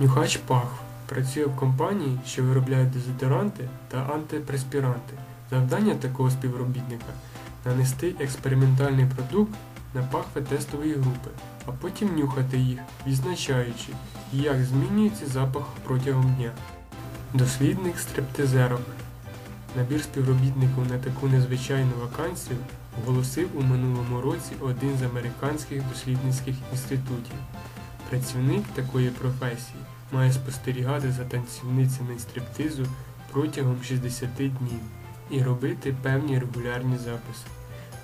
Нюхач Пахв працює в компанії, що виробляє дезодоранти та антипреспіранти. Завдання такого співробітника нанести експериментальний продукт на пахви тестової групи, а потім нюхати їх, відзначаючи, як змінюється запах протягом дня. Дослідник стриптизерок. Набір співробітників на таку незвичайну вакансію оголосив у минулому році один з американських дослідницьких інститутів. Працівник такої професії має спостерігати за танцівницями стриптизу протягом 60 днів і робити певні регулярні записи.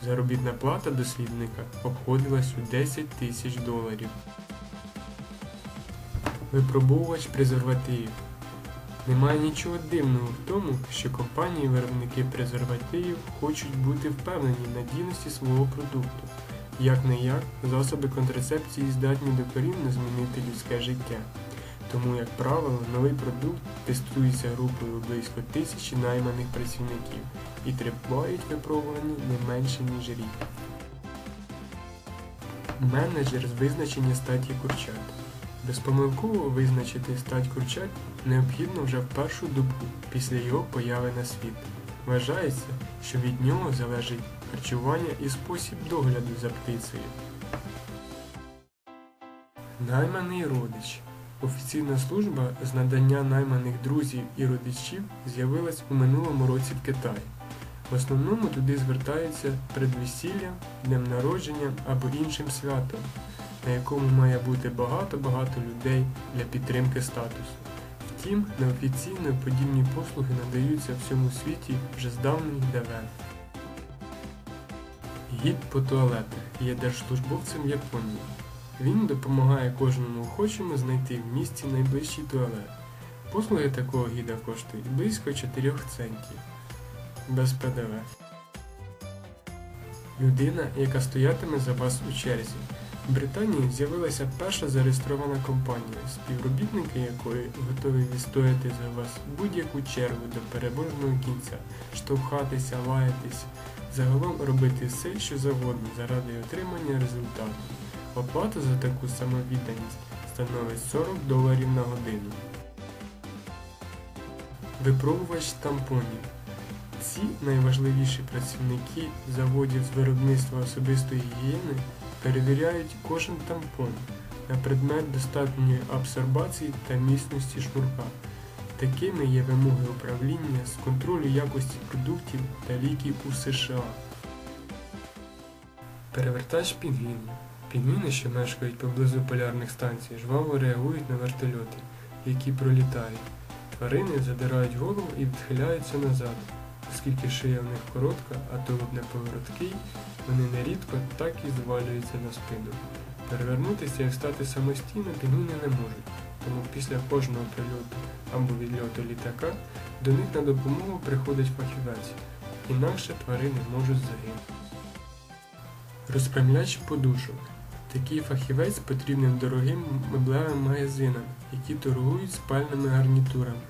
Заробітна плата дослідника обходилась у 10 тисяч доларів. Випробовувач презервативів. Немає нічого дивного в тому, що компанії-виробники презервативів хочуть бути впевнені в надійності свого продукту. Як не як, засоби контрацепції здатні докорінно змінити людське життя. Тому, як правило, новий продукт тестується групою близько тисячі найманих працівників і тривають випробування не менше, ніж рік. Менеджер з визначення статі курчат. Безпомилково визначити стать курчат необхідно вже в першу добу після його появи на світ. Вважається, що від нього залежить харчування і спосіб догляду за птицею. Найманий родич. Офіційна служба з надання найманих друзів і родичів з'явилась у минулому році в Китаї. В основному туди звертаються перед весіллям, днем народження або іншим святом, на якому має бути багато-багато людей для підтримки статусу. Втім, неофіційно подібні послуги надаються всьому світі вже з давніх давен. Гід по туалетах є держслужбовцем Японії. Він допомагає кожному охочому знайти в місті найближчий туалет. Послуги такого гіда коштують близько 4 центів. Без ПДВ. Людина, яка стоятиме за вас у черзі. В Британії з'явилася перша зареєстрована компанія, співробітники якої готові відстояти за вас будь-яку чергу до переможного кінця, штовхатися, лаятися, загалом робити все, що завгодно заради отримання результату. Оплата за таку самовідданість становить 40 доларів на годину. Випробувач тампонів. Ці найважливіші працівники заводів з виробництва особистої гігієни перевіряють кожен тампон на предмет достатньої абсорбації та міцності шнурка. Такими є вимоги управління з контролю якості продуктів та ліків у США. Перевертач пінгвінів. Пінгвіни, що мешкають поблизу полярних станцій, жваво реагують на вертольоти, які пролітають. Тварини задирають голову і відхиляються назад. Оскільки шия в них коротка, а тулуб не повороткий, вони нерідко так і звалюються на спину. Перевернутися і встати самостійно пінгвіни не можуть, тому після кожного прильоту або відльоту літака до них на допомогу приходить фахівець, інакше тварини можуть загинути. Розпрямляч подушок. Такий фахівець потрібен дорогим меблевим магазинам, які торгують спальними гарнітурами.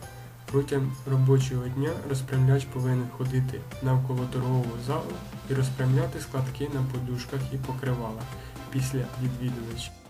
Протягом робочого дня розпрямляч повинен ходити навколо торгового залу і розпрямляти складки на подушках і покривалах після відвідувачів.